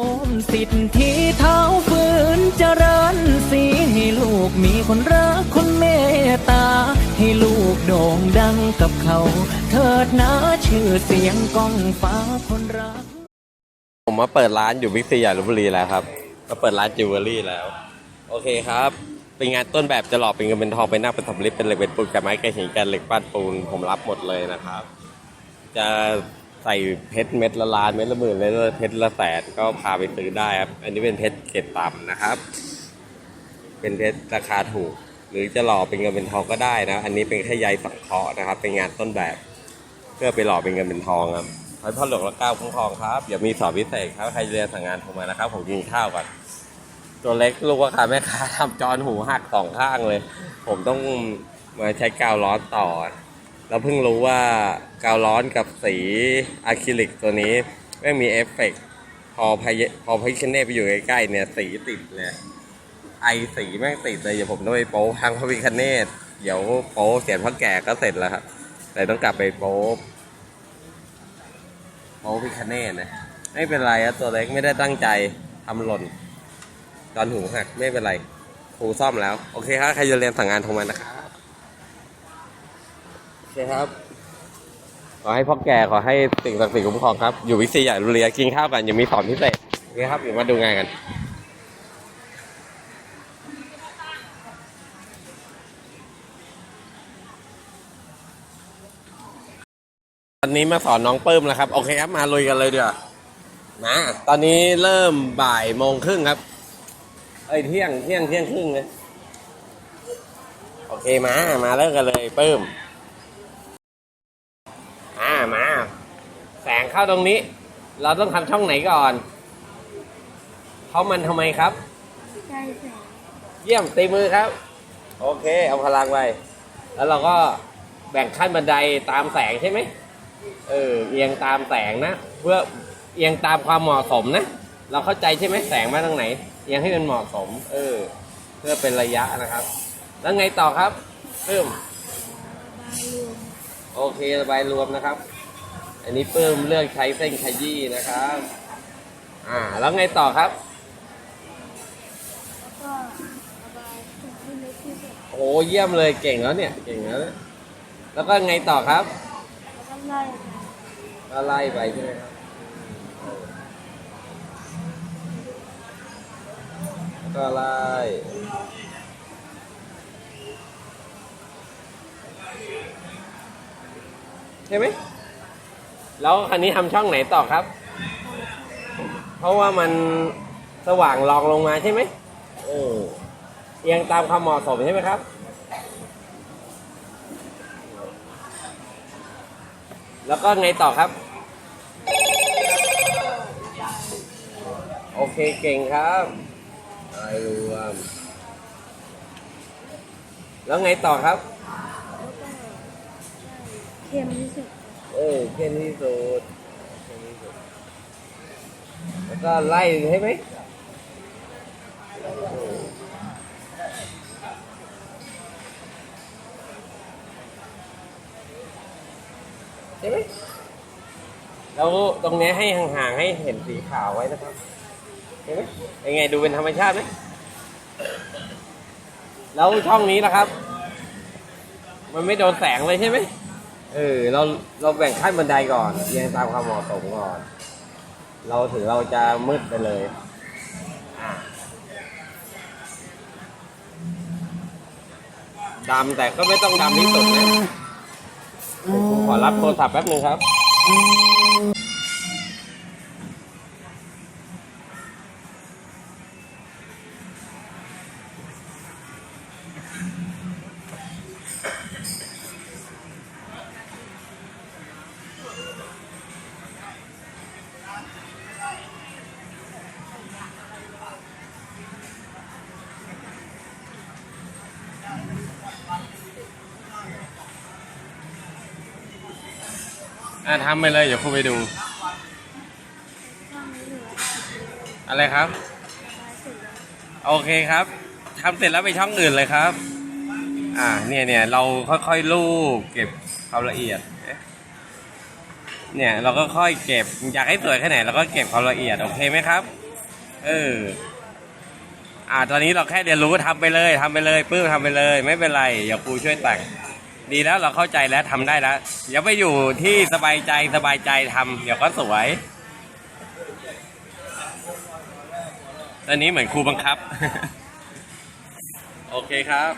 โอมสิทธิเท้าฝืนเจริญสีให้ลูกมีคนรักคนเมตตา ให้ลูกโด่งดังกับเขา เถิดนะชื่อเสียงก้องฟ้าคนรัก ผมมาเปิดร้านอยู่บิ๊กซีใหญ่ลพบุรีแล้วครับมาเปิดร้านจิวเวลรี่แล้ว โอเคครับ เป็นงานต้นแบบจะหล่อเป็นเงินเป็นทองเป็นหน้าเป็นสำลิดเป็นเหล็กเป็นปูนกับไม้กระหินกันเหล็กปั้นปูนผมรับหมดเลยนะครับ จะ ใส่เพชรเม็ดละล้านเม็ดละหมื่นเม็ดละเพชรละแสนก็พาไปซื้อได้ครับ อันนี้เป็นเพชรเกรดต่ำนะครับ เป็นเพชรราคาถูก หรือจะหล่อเป็นเงินเป็นทองก็ได้นะ อันนี้เป็นแค่ใยสังเคราะห์นะครับ เป็นงานต้นแบบ เพื่อไปหล่อเป็นเงินเป็นทองครับขอให้พ่อหลวงละเก้าคุ้มครองครับเดี๋ยวมีสอบพิเศษครับใครเรียนสั่งงานโทรมานะครับผมกินข้าวก่อนตัวเล็กลูกว่าค้าแม่ค้าทำจอนหูหักสองข้างเลย ผมต้องมาใช้กาวร้อนต่อ แล้วเพิ่งรู้ว่ากาวร้อนกับสีอะคริลิกตัวนี้ไม่มีเอฟเฟกต์พอพายพอพิคเน่ไปอยู่ใกล้ๆเนี่ยสีติดเลยไอสีแม่งติดเลยเดี๋ยวผมต้องไปโป๊ทางพระพิคเนตเดี๋ยวโป๊เสียนพระแก่ก็เสร็จแล้วครับแต่ต้องกลับไปโป๊โป๊พิคเนตนะไม่เป็นไรครับตัวเล็กไม่ได้ตั้งใจทำหล่นตอนหูหักไม่เป็นไรครูซ่อมแล้ว โอเคครับใครจะเรียนสั่งงานโทรมานะครับ เคครับ ขอให้พ่อแก่ขอให้สิ่งศักดิ์สิทธิ์คุ้มครองครับ อยู่วิซีใหญ่รุเรียกินข้าวกันยังมีสอนพิเศษโอเคครับเดี๋ยวมาดูงานกันตอนนี้มาสอนน้องปื้มแล้วครับ โอเคครับมาลุยกันเลยเดี๋ยวมาตอนนี้เริ่มบ่ายโมงครึ่งครับ เอ้ยเที่ยงเที่ยงเที่ยงครึ่งเลยโอเคมา มาเริ่มกันเลยปื้มอ่ามา แส งเข้าตรงนี้ เราต้องทำช่องไหนก่อน เพราะมันทำไมครับ ใช่แสงเยี่ยมตีมือครับ โอเค เอาพลังไปแล้วเราก็แบ่งขั้นบันไดตามแสงใช่ไหมเออเอียงตามแสงนะ เพื่อเอียงตามความเหมาะสมนะ เราเข้าใจใช่ไหมแสงมาทางไหน เอียงให้มันเหมาะสม เออ เพื่อเป็นระยะนะครับ แล้วไงต่อครับเพิ่ม บายรวม โอเคระบายรวมนะครับ อันนี้เพิ่มเลือกใช้เส้นขยี้นะครับ อ่า แล้วไงต่อครับแล้วก็ระบายเล็กที่สุดโอ้เยี่ยมเลยเก่งแล้วเนี่ย เก่งแล้วเนี่ยแล้วก็ไงต่อครับ แล้วก็ไล่ไปก็ไล่ไปใช่ไหมครับแล้วก็ไล่ใช่ไหม แล้วคันนี้ทำช่องไหนต่อครับ เพราะว่ามันสว่างรองลงมาใช่ไหมเออเอียงตามความเหมาะสมใช่ไหมครับ แล้วก็ไงต่อครับ โอเคเก่งครับไอรวม แล้วไงต่อครับแล้วก็เข้มที่สุด เออเข้มที่สุดเข้มที่สุด แล้วก็ไล่ใช่ไหมใช่ไหมแล้วตรงนี้ให้ห่างๆให้เห็นสีขาวไว้นะครับเห็นไหมยังไงดูเป็นธรรมชาติไหมแล้วช่องนี้นะครับ มันไม่โดนแสงเลยใช่ไหม เออเราเราแบ่งขั้นบันไดก่อนเรียงตามความเหมาะสมก่อน เราถึงเราจะมืดไปเลยอะดำแต่ก็ไม่ต้องดำที่สุดนะผมขอรับโทรศัพท์แป๊บนึงครับ อะทำไปเลย เดี๋ยวครูไปดู อะไรครับ โอเคครับทำเสร็จแล้วไปช่องอื่นเลยครับ อ่า เนี่ยเนี่ยเราค่อยๆลูบเก็บความละเอียด เนี่ยเราก็ค่อยเก็บ อยากให้สวยแค่ไหนเราก็เก็บความละเอียด โอเคไหมครับ เออ อ่า ตอนนี้เราแค่เรียนรู้ทำไปเลยทำไปเลยปื้มทำไปเลย ไม่เป็นไรอย่าครูช่วยแต่ง ดีแล้วเราเข้าใจแล้วทำได้แล้วอย่าไปอยู่ที่สบายใจสบายใจทำเดี๋ยวก็สวย ตอนนี้เหมือนครูบังคับ โอเคครับ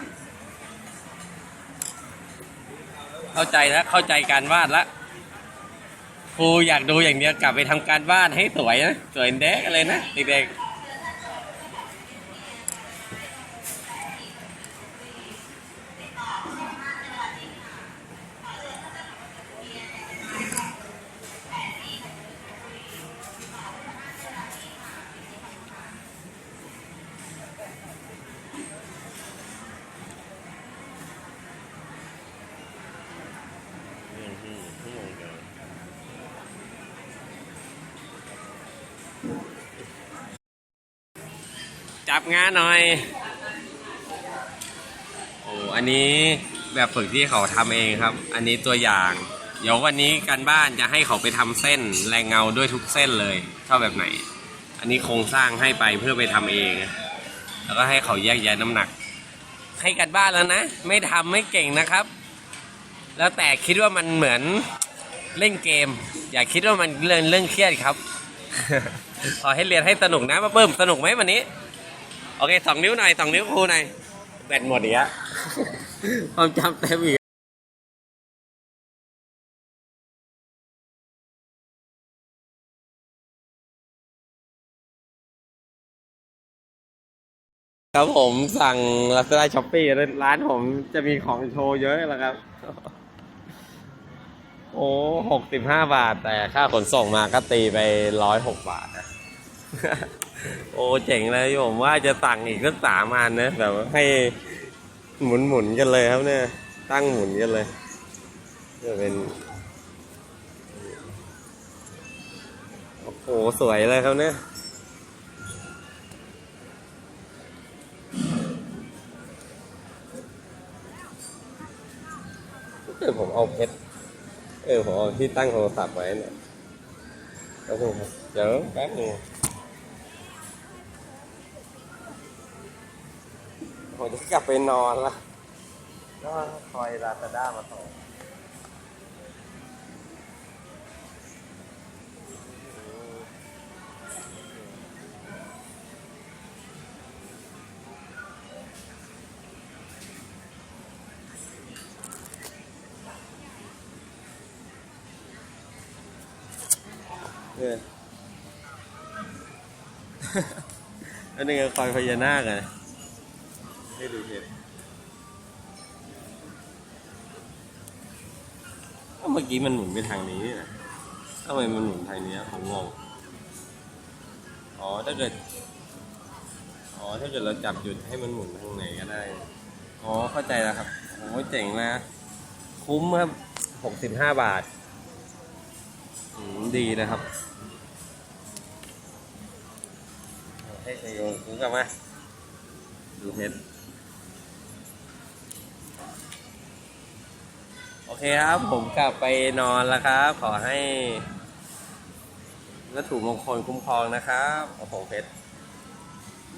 เข้าใจแล้วเข้าใจการวาดแล้วครูอยากดูอย่างเดียวกลับไปทำการวาดให้สวยนะสวยเด็กเลยนะเด็กๆ จับงานหน่อย โอ้อันนี้แบบฝึกที่เขาทำเองครับ อันนี้ตัวอย่าง เดี๋ยววันนี้การบ้านจะให้เขาไปทำเส้นแรงเงาด้วยทุกเส้นเลยชอบแบบไหน อันนี้โครงสร้างให้ไปเพื่อไปทำเอง แล้วก็ให้เขาแยกแยน้ำหนัก ให้กันบ้านแล้วนะ ไม่ทำไม่เก่งนะครับ แล้วแต่คิดว่ามันเหมือนเล่นเกม อย่าคิดว่ามันเรื่องเรื่องเครียดครับขอให้เรียนให้สนุกนะมาเพิ่มสนุกไหมวันนี้ โอเคสองนิ้วหน่อยสองนิ้วครูหน่อยแบตหมดอีกแล้วความจำเต็มอีกครับผมสั่งลาซาด้าช้อปปี้ร้านผมจะมีของโชว์เยอะแล้วครับ โอ้หกสิบห้าบาท แต่ค่าขนส่งมาก็ตีไปร้อยหกบาทนะ โอ้เจ๋งเลยผมว่าจะสั่งอีกสักสามอันนะแบบให้หมุนหมุนกันเลยครับเนี่ย ตั้งหมุนกันเลยจะเป็นโอ้โหสวยเลยครับเนี่ยเออผมเอาเพชรเออผมเอาที่ตั้งโทรศัพท์ไว้เนี่ยแป๊บนึงครับเดี๋ยวแป๊บนึง ผมจะกลับไปนอนละก็คอยลาซาด้ามาส่งเนี่ยอันนี้ก็คอยพญานาคไง ให้ดูเห็นเอ้าเมื่อกี้มันหมุนไปทางนี้นี่นะทำไมมันหมุนทางนี้อะผมงง อ๋อ ถ้าเกิด อ๋อ ถ้าเกิดเราจับจุดให้มันหมุนทางไหนก็ได้ อ๋อ เข้าใจแล้วครับโอ้ยเจ๋งนะ คุ้มครับหกสิบห้าบาทอืมดีนะครับ ให้ชัยโยคุ้มกลับมาดูเพช โอเคครับผมกลับไปนอนแล้วครับ ขอให้วัตถุมงคลคุ้มครองนะครับโอ้โหเพชร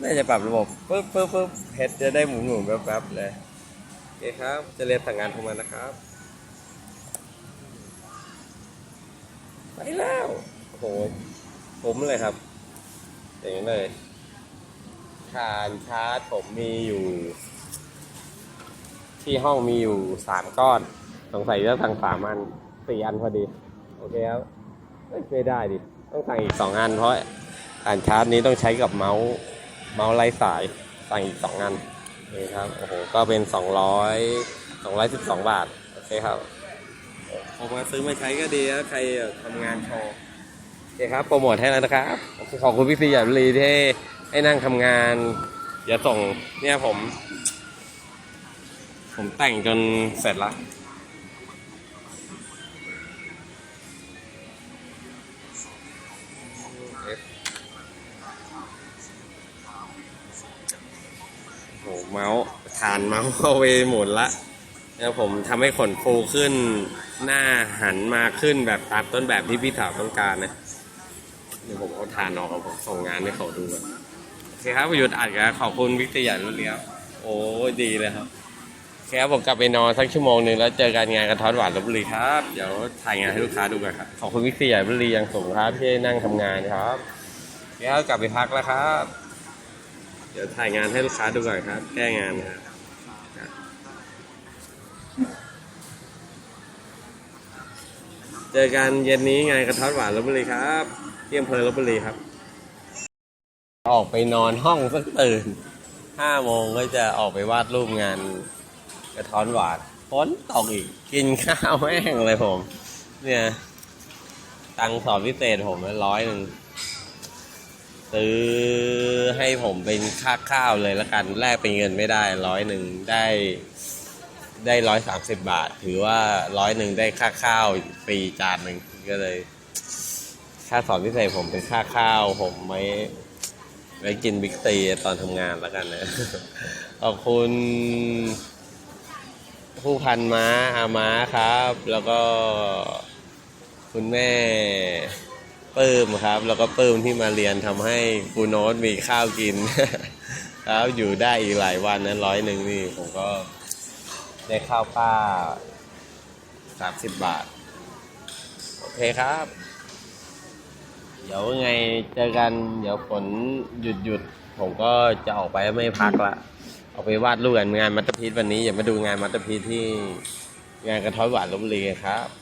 น่าจะปรับระบบปึ๊บปึ๊บปึ๊บเพชรจะได้หมุนหมุนแป๊บๆเลยโอเคครับ จะเรียนสั่งงานโทรมานะครับ ไปแล้วโอ้โหผมเลยครับเจ๋งนี้เลยคานชาร์จผมมีอยู่ ที่ห้องมีอยู่สามก้อน สงสัยจะสั่งสามอันสี่อันพอดี โอเคครับเอ้ยไม่ได้ดิ ต้องสั่งอีกสองอัน เพราะอ่านชาร์จนี้ต้องใช้กับเมาส์เมาส์ไร้สายสั่งอีกสองอันนี่ครับโอ้โหก็เป็นสองร้อยสองร้อยสิบสองบาทโอเคครับผมมาซื้อมาใช้ก็ดีนะใครทำงานโชว์โอเคครับโปรโมทให้แล้วนะครับขอบคุณพี่ซีหยาดบุรีที่ให้นั่งทำงานเดี๋ยวส่งเนี่ยผม ผมแต่งจนเสร็จละ เมาส์ฐานเมาส์เข้าไปหมุนละแล้วผมทำให้ขนฟูขึ้นหน้าหันมาขึ้นแบบตามต้นแบบที่พี่ถาวต้องการนะเดี๋ยวผมเอาทานออกกับผมส่งงานให้เขาดูก่อนโอเคครับประยุทธ์อัดกันขอบคุณวิทยารุ่นเลี้ยวโอ้ดีเลยครับโอเคครับผมกลับไปนอนสักชั่วโมงหนึ่งแล้วเจอกันงานกระท้อนหวานลบบุรีครับ เดี๋ยวถ่ายงานให้ลูกค้าดูกันครับขอบคุณวิทยารุ่นเลี้ยงส่งครับที่นั่งทำงานครับโอเคครับกลับไปพักแล้วครับ เดี๋ยวถ่ายงานให้ลูกค้าดูก่อนครับ แก้งานครับเจอกันเย็นนี้งานกระท้อนหวานลบบุรีครับเที่อำเภอลบบุรีครับ ออกไปนอนห้องสักตื่นห้าโมงก็จะออกไปวาดรูปงานกระท้อนหวานฝนตกอีก กินข้าวแม่งเลยผม เนี่ย ตังสอนพิเศษผมร้อยหนึ่ง ซื้อให้ผมเป็นค่าข้าวเลยละกันแลกเป็นเงินไม่ได้ร้อยหนึ่งได้ได้ร้อยสามสิบบาท ถือว่าร้อยหนึ่งได้ค่าข้าวฟรีจานหนึ่งก็เลย ค่าสอนพิเศษผมเป็นค่าข้าว ผมไม่ไว้กินบิ๊กซีตอนทำงานแล้วกันนะขอบคุณ ผู้พันม้าอาม้าครับ แล้วก็คุณแม่ ปื้มครับ แล้วก็ปื้มที่มาเรียนทำให้ปูโน้ตมีข้าวกินครับอยู่ได้อีกหลายวันนะร้อยหนึ่งนี่ผมก็ได้ข้าวป้าสามสิบบาท โอเคครับ เดี๋ยวไงเจอกัน เดี๋ยวฝนหยุดหยุดผมก็จะออกไปไม่พักละออกไปวาดรูปกันงานมัตเตอร์พีทวันนี้อย่ามาดูงานมัตเตอร์พีทที่งานกระท้อยหวานลบบุรีครับ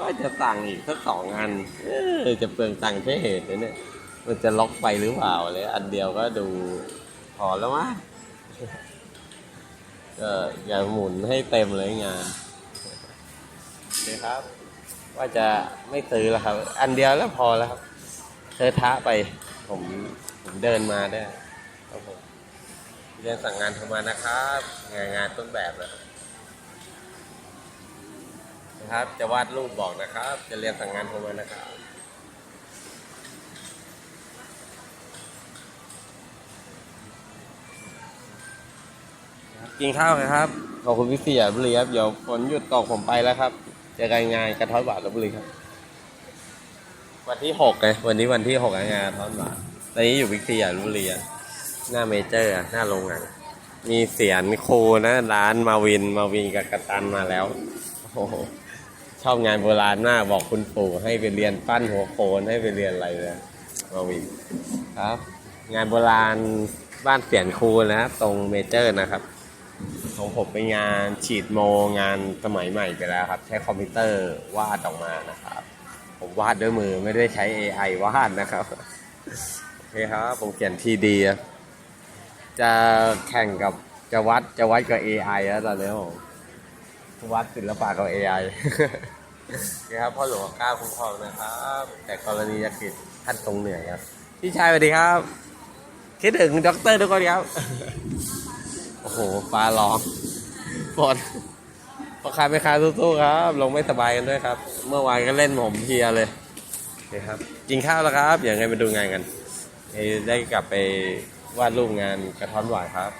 ก็จะสั่งอีกสักสองอันเออจะเปลืองตังค์ใช่เหตุเลยเนี่ย มันจะล็อกไปหรือเปล่าเลยอันเดียวก็ดูพอแล้วมั้งก็อย่าหมุนให้เต็มเลยงานโอเครับ ว่าจะไม่ซื้อแล้วครับ อันเดียวแล้วพอแล้วครับ เธอท้าไป ผมผมเดินมาได้ครับผมเรียนสั่งงานโทรมานะครับ งานงานต้นแบบนะ นะครับ จะวาดรูปบอกนะครับ จะเรียนสั่งงานโทรมานะครับกินข้าวนะครับ ขอบคุณพี่เสียบุรีครับ เดี๋ยวฝนหยุดตกผมไปแล้วครับเจอกันงานกระท้อนบาทลบบุรีครับ วันที่หกไงวันนี้วันที่หกงานกระท้อนบาทตอนนี้อยู่วิกเซียลบบุรีอะหน้าเมเจอร์อะหน้าโรงหนังมีเสียนครูนะร้านมาวินมาวินกับกัปตันมาแล้ว โอ้โห ชอบงานโบราณมากบอกคุณปู่ให้ไปเรียนปั้นหัวโขนให้ไปเรียนอะไรเลยมาวินครับ งานโบราณบ้านเสียนครูนะครับตรงเมเจอร์นะครับของผมเป็นงานฉีดโมงานสมัยใหม่ไปแล้วครับ ใช้คอมพิวเตอร์วาดออกมานะครับ ผมวาดด้วยมือไม่ได้ใช้ AI วาดนะครับโอเคครับผมเขียนทีดีจะแข่งกับจะวัดจะวัดกับ AI แล้วตอนนี้ผม วัดศิลปะกับ AI โอเคครับพ่อหลวงก้าคุ้มครองนะครับ แต่กรณียกิจท่านทรงเหนื่อยครับพี่ชายสวัสดีครับ คิดถึงด็อกเตอร์ทุกคนครับ โอ้โหฟ้าร้องฝนพ่อค้าแม่ค้าสู้ๆครับ ลงไม่สบายกันด้วยครับ เมื่อวานก็เล่นผมเพียเลยนี่ครับกินข้าวแล้วครับอย่างไงมาดูงานกันได้กลับไปวาดรูปงานกระท้อนหวานครับ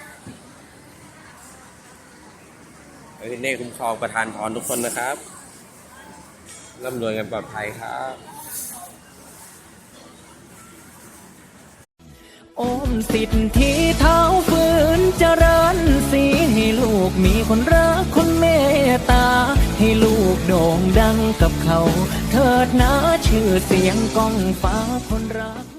เฮ้เน่คุ้มครองประธานพรทุกคนนะครับร่ำรวยกันปลอดภัยครับ โอมสิทธิเท้าฝืนเจริญสีให้ลูกมีคนรักคนเมตตา ให้ลูกโด่งดังกับเขา เถิดนะชื่อเสียงก้องฟ้าคนรัก